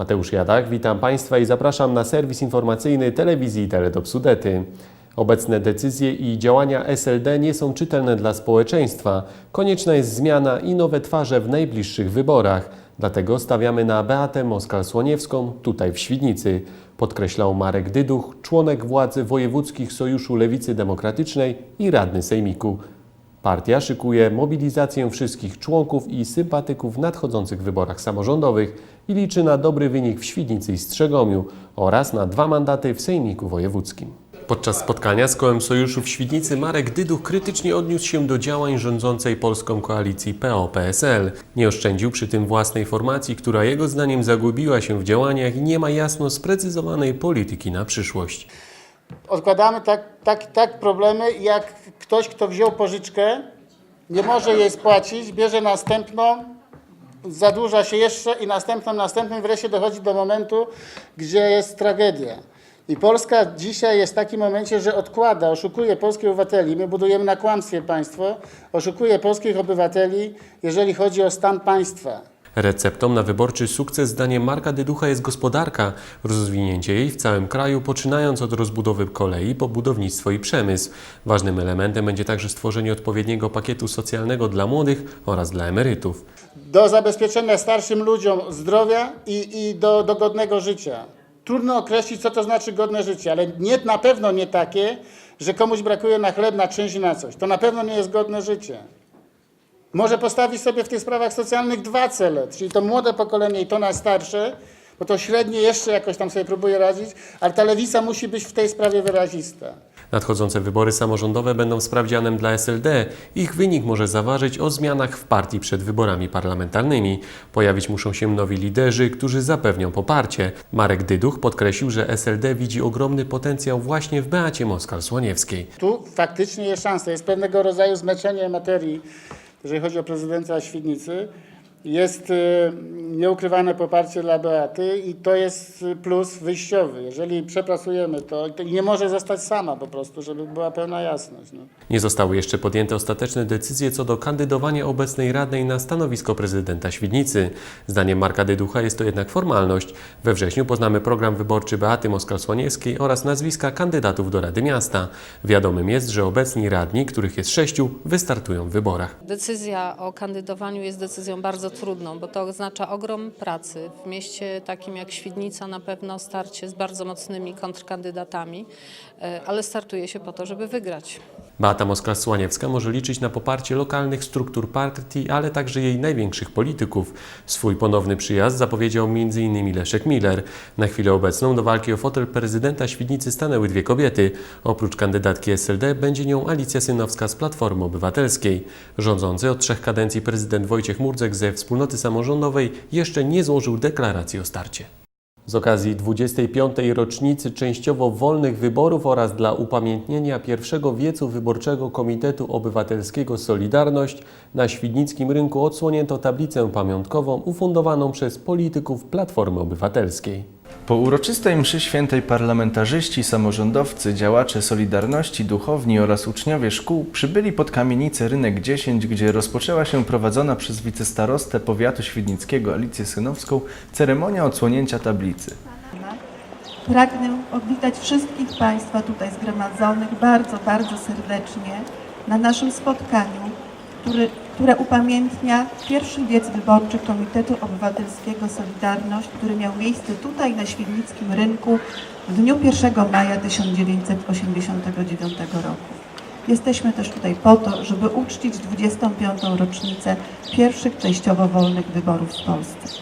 Mateusz Jadak, witam Państwa i zapraszam na serwis informacyjny telewizji Teletop Sudety. Obecne decyzje i działania SLD nie są czytelne dla społeczeństwa. Konieczna jest zmiana i nowe twarze w najbliższych wyborach. Dlatego stawiamy na Beatę Moskal-Słoniewską tutaj w Świdnicy, podkreślał Marek Dyduch, członek władzy Wojewódzkich Sojuszu Lewicy Demokratycznej i radny Sejmiku. Partia szykuje mobilizację wszystkich członków i sympatyków w nadchodzących wyborach samorządowych i liczy na dobry wynik w Świdnicy i Strzegomiu oraz na dwa mandaty w Sejmiku Wojewódzkim. Podczas spotkania z kołem Sojuszu w Świdnicy Marek Dyduch krytycznie odniósł się do działań rządzącej polską koalicji PO-PSL. Nie oszczędził przy tym własnej formacji, która jego zdaniem zagubiła się w działaniach i nie ma jasno sprecyzowanej polityki na przyszłość. Odkładamy tak, tak, tak problemy, jak ktoś, kto wziął pożyczkę, nie może jej spłacić, bierze następną, zadłuża się jeszcze i następną, i wreszcie dochodzi do momentu, gdzie jest tragedia. I Polska dzisiaj jest w takim momencie, że odkłada, oszukuje polskich obywateli. My budujemy na kłamstwie państwo, oszukuje polskich obywateli, jeżeli chodzi o stan państwa. Receptą na wyborczy sukces zdaniem Marka Dyducha jest gospodarka, rozwinięcie jej w całym kraju, poczynając od rozbudowy kolei po budownictwo i przemysł. Ważnym elementem będzie także stworzenie odpowiedniego pakietu socjalnego dla młodych oraz dla emerytów. do zabezpieczenia starszym ludziom zdrowia i, i do, do godnego życia. Trudno określić, co to znaczy godne życie, ale nie, na pewno nie takie, że komuś brakuje na chleb, na czynsz i na coś. To na pewno nie jest godne życie. Może postawić sobie w tych sprawach socjalnych dwa cele, czyli to młode pokolenie i to na starsze, bo to średnie jeszcze jakoś tam sobie próbuje radzić, ale ta lewica musi być w tej sprawie wyrazista. Nadchodzące wybory samorządowe będą sprawdzianem dla SLD. Ich wynik może zaważyć o zmianach w partii przed wyborami parlamentarnymi. Pojawić muszą się nowi liderzy, którzy zapewnią poparcie. Marek Dyduch podkreślił, że SLD widzi ogromny potencjał właśnie w Beacie Moskal-Słoniewskiej. Tu faktycznie jest szansa, jest pewnego rodzaju zmęczenie materii, jeżeli chodzi o prezydenta Świdnicy. Jest y, nieukrywane poparcie dla Beaty i to jest y, plus wyjściowy. Jeżeli przepracujemy to, to nie może zostać sama po prostu, żeby była pełna jasność. No. Nie zostały jeszcze podjęte ostateczne decyzje co do kandydowania obecnej radnej na stanowisko prezydenta Świdnicy. Zdaniem Marka Dyducha jest to jednak formalność. We wrześniu poznamy program wyborczy Beaty Moskal-Słoniewskiej oraz nazwiska kandydatów do Rady Miasta. Wiadomym jest, że obecni radni, których jest sześciu, wystartują w wyborach. Decyzja o kandydowaniu jest decyzją bardzo trudną, bo to oznacza ogrom pracy. W mieście takim jak Świdnica na pewno starcie z bardzo mocnymi kontrkandydatami, e, ale startuje się po to, żeby wygrać. Beata Moskal-Słaniewska może liczyć na poparcie lokalnych struktur partii, ale także jej największych polityków. Swój ponowny przyjazd zapowiedział m.in. Leszek Miller. Na chwilę obecną do walki o fotel prezydenta Świdnicy stanęły dwie kobiety. Oprócz kandydatki SLD będzie nią Alicja Synowska z Platformy Obywatelskiej. Rządzący od trzech kadencji prezydent Wojciech Murdzek ze wspólnoty samorządowej jeszcze nie złożył deklaracji o starcie. Z okazji 25. rocznicy częściowo wolnych wyborów oraz dla upamiętnienia pierwszego wiecu wyborczego Komitetu Obywatelskiego Solidarność na Świdnickim Rynku odsłonięto tablicę pamiątkową ufundowaną przez polityków Platformy Obywatelskiej. Po uroczystej mszy świętej parlamentarzyści, samorządowcy, działacze Solidarności, duchowni oraz uczniowie szkół przybyli pod kamienicę Rynek 10, gdzie rozpoczęła się prowadzona przez wicestarostę powiatu świdnickiego Alicję Synowską ceremonia odsłonięcia tablicy. Pragnę powitać wszystkich Państwa tutaj zgromadzonych bardzo, bardzo serdecznie na naszym spotkaniu, który, które upamiętnia pierwszy wiec wyborczy Komitetu Obywatelskiego Solidarność, który miał miejsce tutaj na Świdnickim Rynku w dniu 1 maja 1989 roku. Jesteśmy też tutaj po to, żeby uczcić 25. rocznicę pierwszych częściowo wolnych wyborów w Polsce.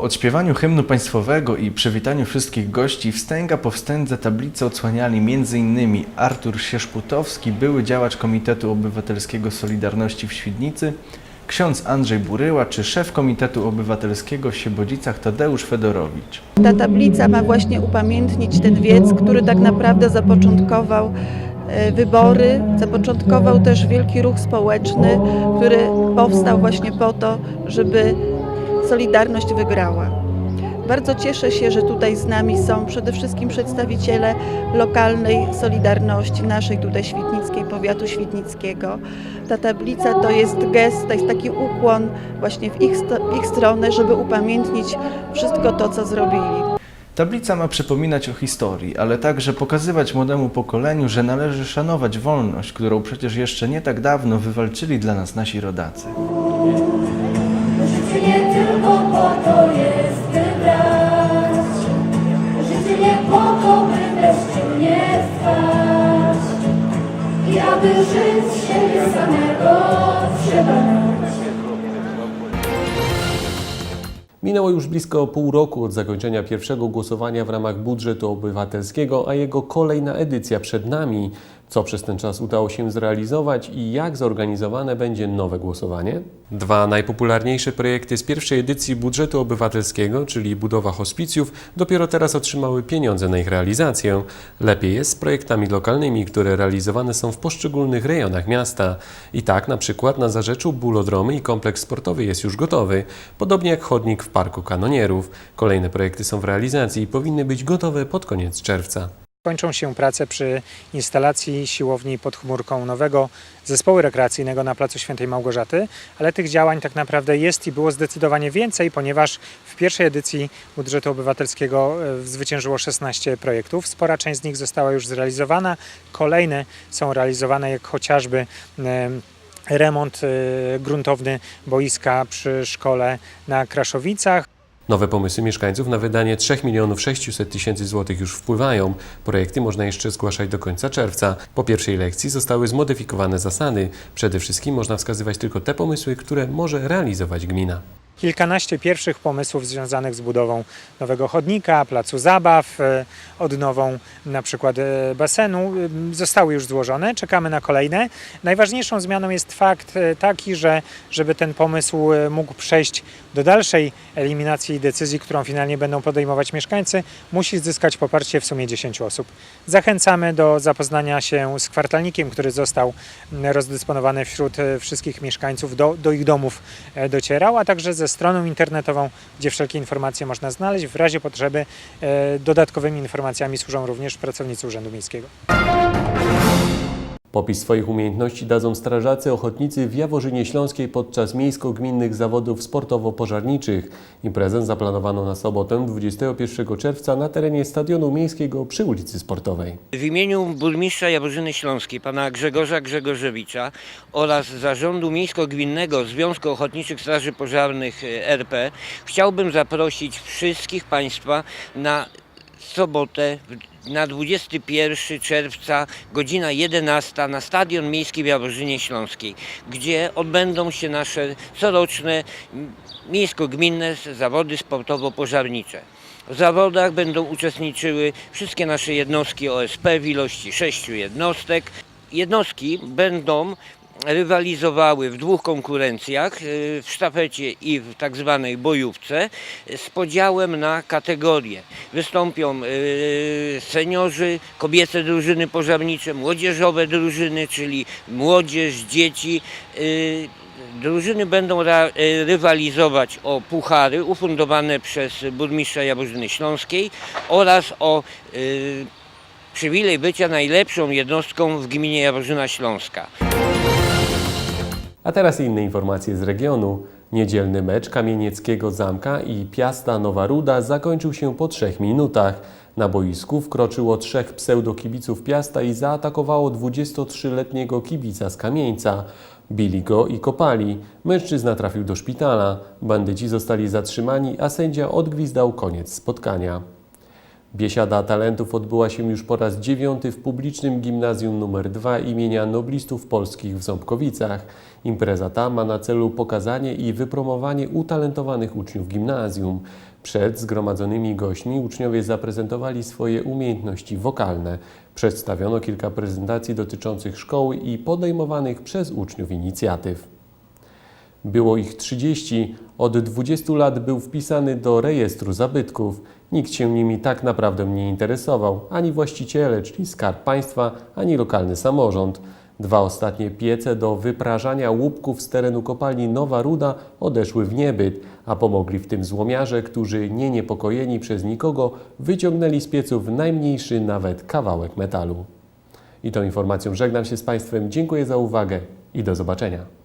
Po odśpiewaniu hymnu państwowego i przywitaniu wszystkich gości wstęga po wstędze tablicę odsłaniali m.in. Artur Sierzputowski, były działacz Komitetu Obywatelskiego Solidarności w Świdnicy, ksiądz Andrzej Buryła czy szef Komitetu Obywatelskiego w Siebodzicach Tadeusz Fedorowicz. Ta tablica ma właśnie upamiętnić ten wiec, który tak naprawdę zapoczątkował e, wybory, zapoczątkował też wielki ruch społeczny, który powstał właśnie po to, żeby Solidarność wygrała. Bardzo cieszę się, że tutaj z nami są przede wszystkim przedstawiciele lokalnej Solidarności, naszej tutaj świdnickiej, powiatu świdnickiego. Ta tablica to jest gest, to jest taki ukłon właśnie w ich, w ich stronę, żeby upamiętnić wszystko to, co zrobili. Tablica ma przypominać o historii, ale także pokazywać młodemu pokoleniu, że należy szanować wolność, którą przecież jeszcze nie tak dawno wywalczyli dla nas nasi rodacy. Nie tylko po to jest, by brać. Życie nie po to, by bezczynnie trwać. I aby żyć siebie samego trzeba Minęło już blisko pół roku od zakończenia pierwszego głosowania w ramach budżetu obywatelskiego, a jego kolejna edycja przed nami. Co przez ten czas udało się zrealizować i jak zorganizowane będzie nowe głosowanie? Dwa najpopularniejsze projekty z pierwszej edycji budżetu obywatelskiego, czyli budowa hospicjów, dopiero teraz otrzymały pieniądze na ich realizację. Lepiej jest z projektami lokalnymi, które realizowane są w poszczególnych rejonach miasta. I tak na przykład na Zarzeczu bulodromy i kompleks sportowy jest już gotowy, podobnie jak chodnik w Parku Kanonierów. Kolejne projekty są w realizacji i powinny być gotowe pod koniec czerwca. Kończą się prace przy instalacji siłowni pod chmurką nowego zespołu rekreacyjnego na Placu Świętej Małgorzaty, ale tych działań tak naprawdę jest i było zdecydowanie więcej, ponieważ w pierwszej edycji budżetu obywatelskiego e, zwyciężyło 16 projektów. Spora część z nich została już zrealizowana, kolejne są realizowane, jak chociażby e, remont e, gruntowny boiska przy szkole na Kraszowicach. Nowe pomysły mieszkańców na wydanie 3 milionów 600 tysięcy złotych już wpływają. Projekty można jeszcze zgłaszać do końca czerwca. Po pierwszej lekcji zostały zmodyfikowane zasady. Przede wszystkim można wskazywać tylko te pomysły, które może realizować gmina. Kilkanaście pierwszych pomysłów związanych z budową nowego chodnika, placu zabaw, e, odnową na przykład e, basenu e, zostały już złożone. Czekamy na kolejne. Najważniejszą zmianą jest fakt taki, że żeby ten pomysł mógł przejść do dalszej eliminacji decyzji, którą finalnie będą podejmować mieszkańcy, musi zyskać poparcie w sumie 10 osób. Zachęcamy do zapoznania się z kwartalnikiem, który został rozdysponowany wśród wszystkich mieszkańców, do, do ich domów docierał, a także ze stroną internetową, gdzie wszelkie informacje można znaleźć. W razie potrzeby e, dodatkowymi informacjami służą również pracownicy Urzędu Miejskiego. Popis swoich umiejętności dadzą strażacy ochotnicy w Jaworzynie Śląskiej podczas miejsko-gminnych zawodów sportowo-pożarniczych. Imprezę zaplanowano na sobotę 21 czerwca na terenie Stadionu Miejskiego przy ulicy Sportowej. W imieniu burmistrza Jaworzyny Śląskiej, pana Grzegorza Grzegorzewicza oraz Zarządu Miejsko-Gminnego Związku Ochotniczych Straży Pożarnych e, RP chciałbym zaprosić wszystkich Państwa na sobotę na 21 czerwca, godzina 11 na Stadion Miejski w Jaworzynie Śląskiej, gdzie odbędą się nasze coroczne miejsko-gminne zawody sportowo-pożarnicze. W zawodach będą uczestniczyły wszystkie nasze jednostki OSP w ilości sześciu jednostek. Jednostki będą rywalizowały w dwóch konkurencjach, y, w sztafecie i w tak zwanej bojówce z podziałem na kategorie. Wystąpią y, seniorzy, kobiece drużyny pożarnicze, młodzieżowe drużyny, czyli młodzież, dzieci. y, Drużyny będą rywalizować o puchary ufundowane przez burmistrza Jaworzyny Śląskiej oraz o przywilej bycia najlepszą jednostką w gminie Jaworzyna Śląska. A teraz inne informacje z regionu. Niedzielny mecz Kamienieckiego Zamka i Piasta Nowa Ruda zakończył się po trzech minutach. Na boisku wkroczyło trzech pseudokibiców Piasta i zaatakowało 23-letniego kibica z Kamieńca. Bili go i kopali. Mężczyzna trafił do szpitala. Bandyci zostali zatrzymani, a sędzia odgwizdał koniec spotkania. Biesiada talentów odbyła się już po raz dziewiąty w publicznym gimnazjum nr 2 imienia noblistów polskich w Ząbkowicach. Impreza ta ma na celu pokazanie i wypromowanie utalentowanych uczniów gimnazjum. Przed zgromadzonymi gośćmi uczniowie zaprezentowali swoje umiejętności wokalne. Przedstawiono kilka prezentacji dotyczących szkoły i podejmowanych przez uczniów inicjatyw. Było ich 30. Od 20 lat był wpisany do rejestru zabytków. Nikt się nimi tak naprawdę nie interesował, ani właściciele, czyli Skarb Państwa, ani lokalny samorząd. Dwa ostatnie piece do wyprażania łupków z terenu kopalni Nowa Ruda odeszły w niebyt, a pomogli w tym złomiarze, którzy nie niepokojeni przez nikogo wyciągnęli z pieców najmniejszy nawet kawałek metalu. I tą informacją żegnam się z Państwem. Dziękuję za uwagę i do zobaczenia.